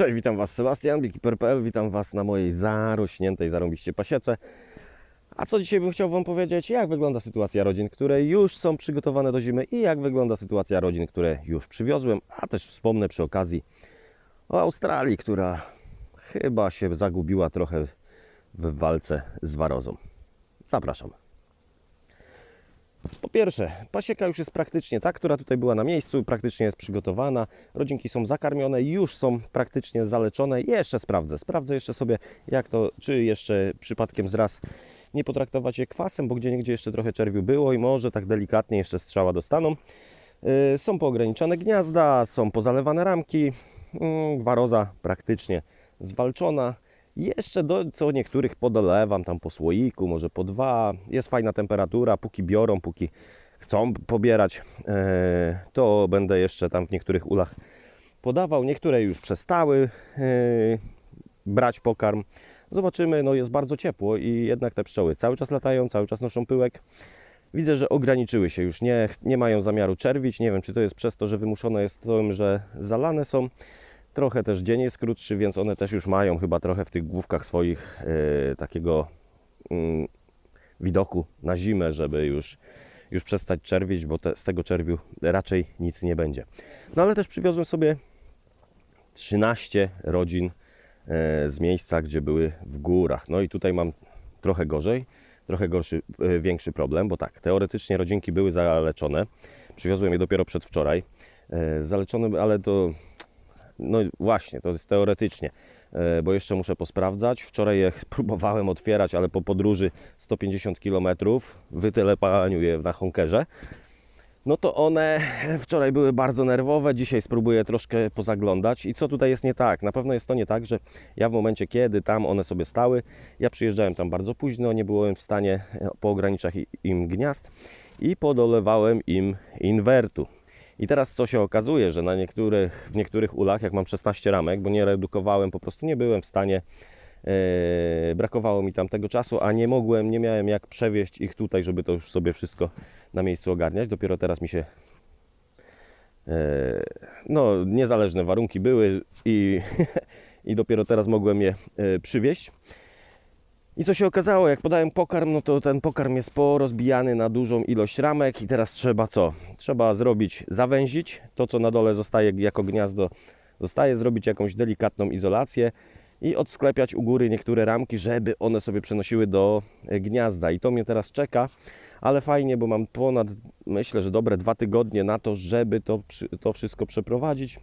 Cześć, witam Was Sebastian, Beekeeper.pl, witam Was na mojej zarośniętej, zarąbiście pasiece. A co dzisiaj bym chciał Wam powiedzieć, jak wygląda sytuacja rodzin, które już są przygotowane do zimy i jak wygląda sytuacja rodzin, które już przywiozłem, a też wspomnę przy okazji o Australii, która chyba się zagubiła trochę w walce z warozą. Zapraszam. Po pierwsze, pasieka już jest praktycznie ta, która tutaj była na miejscu, praktycznie jest przygotowana. Rodzinki są zakarmione, już są praktycznie zaleczone. Jeszcze sprawdzę, sprawdzę jeszcze sobie, jak to, czy jeszcze przypadkiem zraz nie potraktować je kwasem, bo gdzie niegdzie jeszcze trochę czerwiu było i może tak delikatnie jeszcze strzała dostaną. Yy, Są poograniczane gniazda, są pozalewane ramki. Yy, Waroza praktycznie zwalczona. Jeszcze do co niektórych podolewam tam po słoiku, może po dwa. Jest fajna temperatura, póki biorą, póki chcą pobierać, e, to będę jeszcze tam w niektórych ulach podawał. Niektóre już przestały e, brać pokarm. Zobaczymy, no jest bardzo ciepło i jednak te pszczoły cały czas latają, cały czas noszą pyłek. Widzę, że ograniczyły się już, nie, nie mają zamiaru czerwić. Nie wiem, czy to jest przez to, że wymuszone jest tym, że zalane są. Trochę też dzień jest krótszy, więc one też już mają chyba trochę w tych główkach swoich e, takiego mm, widoku na zimę, żeby już, już przestać czerwić, bo te, z tego czerwiu raczej nic nie będzie. No ale też przywiozłem sobie 13 rodzin e, z miejsca, gdzie były w górach. No i tutaj mam trochę gorzej, trochę gorszy, e, większy problem, bo tak, teoretycznie rodzinki były zaleczone. Przywiozłem je dopiero przedwczoraj. Zaleczone, ale to no właśnie, to jest teoretycznie, e, bo jeszcze muszę posprawdzać. Wczoraj je próbowałem otwierać, ale po podróży 150 km, wytelepaniu je na honkerze, no to one wczoraj były bardzo nerwowe, dzisiaj spróbuję troszkę pozaglądać. I co tutaj jest nie tak? Na pewno jest to nie tak, że ja w momencie, kiedy tam one sobie stały, ja przyjeżdżałem tam bardzo późno, nie byłem w stanie e, poograniczać i- im gniazd i podolewałem im inwertu. I teraz co się okazuje, że na niektórych, w niektórych ulach, jak mam 16 ramek, bo nie redukowałem, po prostu nie byłem w stanie, e, brakowało mi tam tego czasu, a nie mogłem, nie miałem jak przewieźć ich tutaj, żeby to już sobie wszystko na miejscu ogarniać. Dopiero teraz mi się e, no, niezależne warunki były i, i dopiero teraz mogłem je e, przywieźć. I co się okazało, jak podałem pokarm, no to ten pokarm jest porozbijany na dużą ilość ramek i teraz trzeba co? Trzeba zrobić, zawęzić to, co na dole zostaje jako gniazdo, zostaje zrobić jakąś delikatną izolację i odsklepiać u góry niektóre ramki, żeby one sobie przenosiły do e, gniazda. I to mnie teraz czeka, ale fajnie, bo mam ponad, myślę, że dobre dwa tygodnie na to, żeby to, to wszystko przeprowadzić,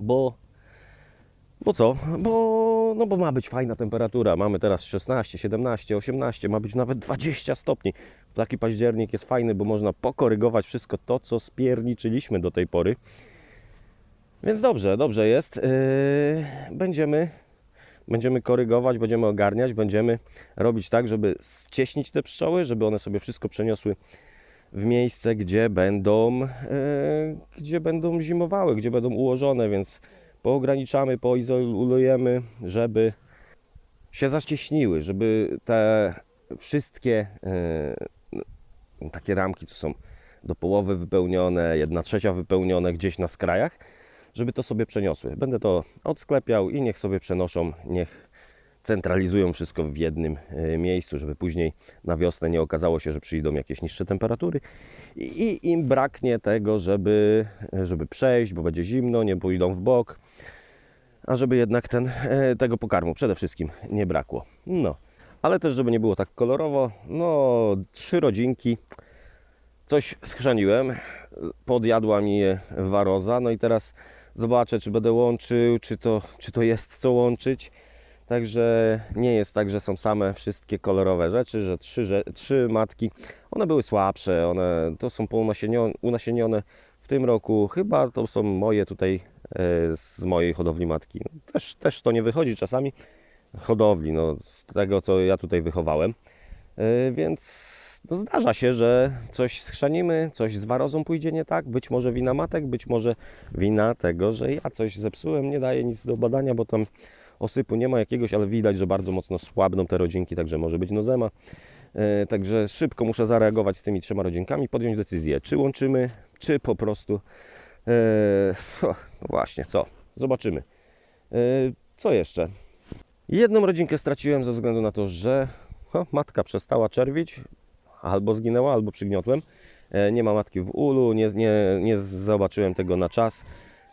bo bo co? Bo, no bo ma być fajna temperatura. Mamy teraz 16, 17, 18, ma być nawet 20 stopni. Taki październik jest fajny, bo można pokorygować wszystko to, co spierniczyliśmy do tej pory. Więc dobrze, dobrze jest. Yy, będziemy, będziemy korygować, będziemy ogarniać, będziemy robić tak, żeby ścieśnić te pszczoły, żeby one sobie wszystko przeniosły w miejsce, gdzie będą, e, gdzie będą zimowały, gdzie będą ułożone, więc poograniczamy, poizolujemy, żeby się zaścieśniły, żeby te wszystkie e, takie ramki, co są do połowy wypełnione, jedna trzecia wypełnione gdzieś na skrajach, żeby to sobie przeniosły. Będę to odsklepiał i niech sobie przenoszą, niech centralizują wszystko w jednym e, miejscu, żeby później na wiosnę nie okazało się, że przyjdą jakieś niższe temperatury. I, im braknie tego, żeby, żeby przejść, bo będzie zimno, nie pójdą w bok, a żeby jednak ten, e, tego pokarmu przede wszystkim nie brakło. No, ale też, żeby nie było tak kolorowo, no trzy rodzinki, coś schrzaniłem, podjadła mi je waroza, no i teraz zobaczę, czy będę łączył, czy to, czy to jest co łączyć. Także nie jest tak, że są same wszystkie kolorowe rzeczy, że trzy, że trzy matki, one były słabsze, one to są unasienione w tym roku. Chyba to są moje tutaj e, z mojej hodowli matki. Też, też to nie wychodzi czasami hodowli, no, z tego co ja tutaj wychowałem. E, Więc no, zdarza się, że coś schrzanimy, coś z warozą pójdzie nie tak, być może wina matek, być może wina tego, że ja coś zepsułem, nie daję nic do badania, bo tam osypu nie ma jakiegoś, ale widać, że bardzo mocno słabną te rodzinki, także może być nozema. E, Także szybko muszę zareagować z tymi trzema rodzinkami, podjąć decyzję, czy łączymy, czy po prostu. E, no właśnie, co? Zobaczymy. E, Co jeszcze? Jedną rodzinkę straciłem ze względu na to, że no, matka przestała czerwić, albo zginęła, albo przygniotłem. Nie ma matki w ulu, nie, nie, nie zobaczyłem tego na czas.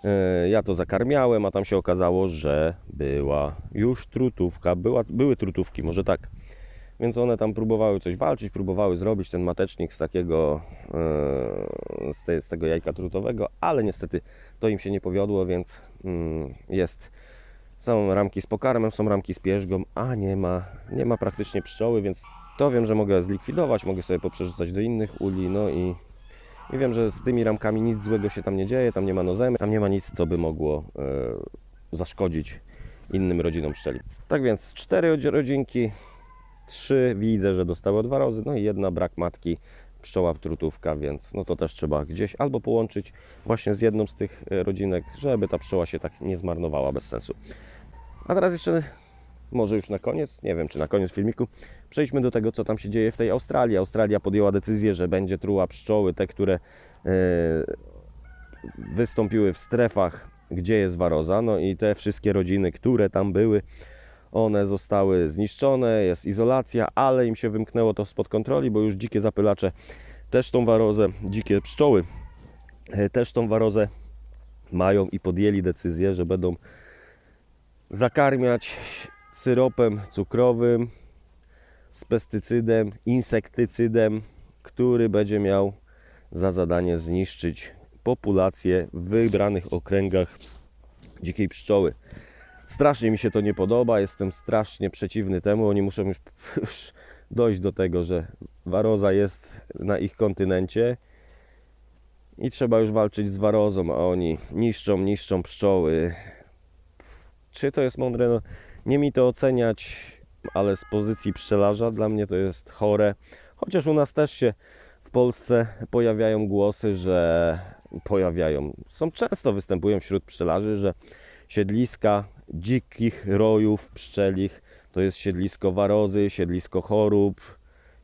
E, Ja to zakarmiałem, a tam się okazało, że była już trutówka, była, były trutówki, może tak. Więc one tam próbowały coś walczyć, próbowały zrobić ten matecznik z takiego, e, z, te, z tego jajka trutowego, ale niestety to im się nie powiodło, więc mm, jest, są ramki z pokarmem, są ramki z pierzgą, a nie ma, nie ma praktycznie pszczoły, więc to wiem, że mogę zlikwidować, mogę sobie poprzerzucać do innych uli, no i, i wiem, że z tymi ramkami nic złego się tam nie dzieje, tam nie ma nozemy, tam nie ma nic, co by mogło e, zaszkodzić innym rodzinom pszczeli. Tak więc cztery rodzi- rodzinki, trzy widzę, że dostały dwa razy, no i jedna brak matki, pszczoła trutówka, więc no to też trzeba gdzieś albo połączyć właśnie z jedną z tych e, rodzinek, żeby ta pszczoła się tak nie zmarnowała bez sensu. A teraz jeszcze, może już na koniec, nie wiem czy na koniec filmiku, przejdźmy do tego, co tam się dzieje w tej Australii. Australia podjęła decyzję, że będzie truła pszczoły, te, które e, wystąpiły w strefach, gdzie jest waroza, no i te wszystkie rodziny, które tam były, one zostały zniszczone, jest izolacja, ale im się wymknęło to spod kontroli, bo już dzikie zapylacze też tą warozę, dzikie pszczoły e, też tą warozę mają i podjęli decyzję, że będą zakarmiać syropem cukrowym z pestycydem, insektycydem, który będzie miał za zadanie zniszczyć populację w wybranych okręgach dzikiej pszczoły. Strasznie mi się to nie podoba, jestem strasznie przeciwny temu. Oni muszą już, już dojść do tego, że waroza jest na ich kontynencie i trzeba już walczyć z warozą, a oni niszczą, niszczą pszczoły. Czy to jest mądre? No, nie mi to oceniać, ale z pozycji pszczelarza dla mnie to jest chore. Chociaż u nas też się w Polsce pojawiają głosy, że pojawiają, są często występują wśród pszczelarzy, że siedliska dzikich rojów pszczelich to jest siedlisko warozy, siedlisko chorób,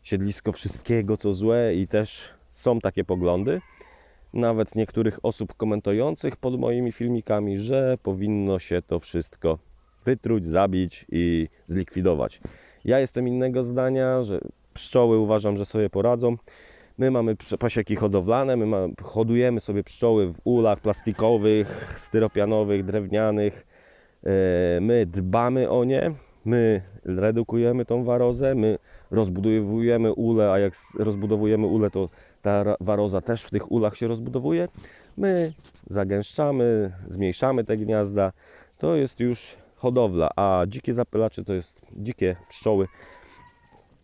siedlisko wszystkiego co złe i też są takie poglądy nawet niektórych osób komentujących pod moimi filmikami, że powinno się to wszystko wytruć, zabić i zlikwidować. Ja jestem innego zdania, że pszczoły uważam, że sobie poradzą. My mamy pasieki hodowlane, my ma, hodujemy sobie pszczoły w ulach plastikowych, styropianowych, drewnianych. E, My dbamy o nie, my redukujemy tą warozę, my rozbudowujemy ule, a jak rozbudowujemy ule, to ta waroza też w tych ulach się rozbudowuje. My zagęszczamy, zmniejszamy te gniazda. To jest już hodowla, a dzikie zapylacze to jest dzikie pszczoły.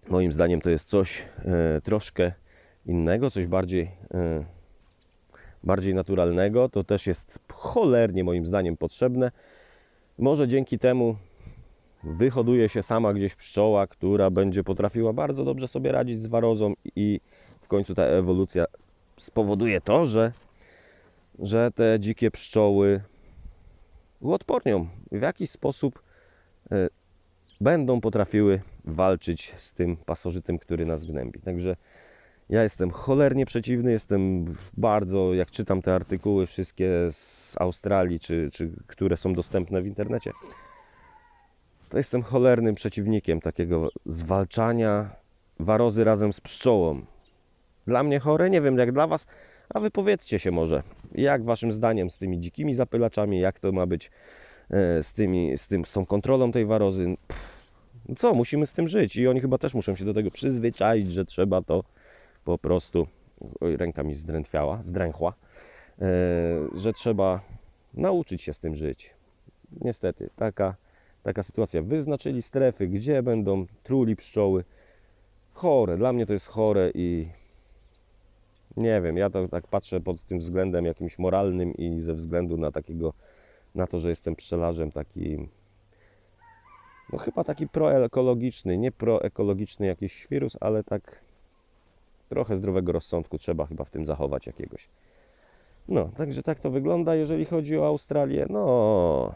Moim zdaniem to jest coś e, troszkę innego, coś bardziej, e, bardziej naturalnego. To też jest cholernie moim zdaniem potrzebne. Może dzięki temu wyhoduje się sama gdzieś pszczoła, która będzie potrafiła bardzo dobrze sobie radzić z warozą i w końcu ta ewolucja spowoduje to, że, że te dzikie pszczoły uodpornią. W jakiś sposób e, będą potrafiły walczyć z tym pasożytem, który nas gnębi. Także ja jestem cholernie przeciwny, jestem bardzo, jak czytam te artykuły wszystkie z Australii, czy, czy które są dostępne w internecie, to jestem cholernym przeciwnikiem takiego zwalczania warozy razem z pszczołą. Dla mnie chore, nie wiem jak dla Was, a wypowiedzcie się może, jak Waszym zdaniem z tymi dzikimi zapylaczami, jak to ma być e, z, tymi, z, tym, z tą kontrolą tej warozy. Pff, co, musimy z tym żyć i oni chyba też muszą się do tego przyzwyczaić, że trzeba to po prostu, oj, ręka mi zdrętwiała, zdręchła, e, że trzeba nauczyć się z tym żyć. Niestety, taka, taka sytuacja. Wyznaczyli strefy, gdzie będą truli pszczoły. Chore, dla mnie to jest chore i nie wiem, ja to tak patrzę pod tym względem jakimś moralnym i ze względu na takiego, na to, że jestem pszczelarzem takim, no chyba taki proekologiczny, nie proekologiczny jakiś świrus, ale tak trochę zdrowego rozsądku trzeba chyba w tym zachować jakiegoś. No, także tak to wygląda, jeżeli chodzi o Australię. No.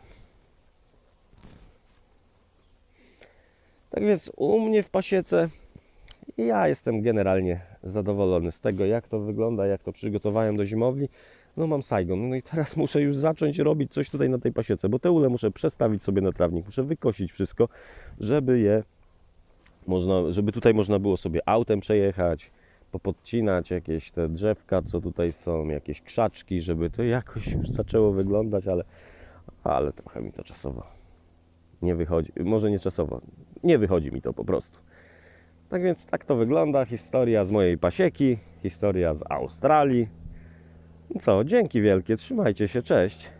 Tak więc u mnie w pasiece ja jestem generalnie zadowolony z tego, jak to wygląda, jak to przygotowałem do zimowli. No mam Saigon, no i teraz muszę już zacząć robić coś tutaj na tej pasiece, bo te ule muszę przestawić sobie na trawnik, muszę wykosić wszystko, żeby je można, żeby tutaj można było sobie autem przejechać, popodcinać jakieś te drzewka, co tutaj są, jakieś krzaczki, żeby to jakoś już zaczęło wyglądać, ale, ale trochę mi to czasowo nie wychodzi. Może nie czasowo, nie wychodzi mi to po prostu. Tak więc tak to wygląda. Historia z mojej pasieki, historia z Australii. No Co, dzięki wielkie, trzymajcie się, cześć.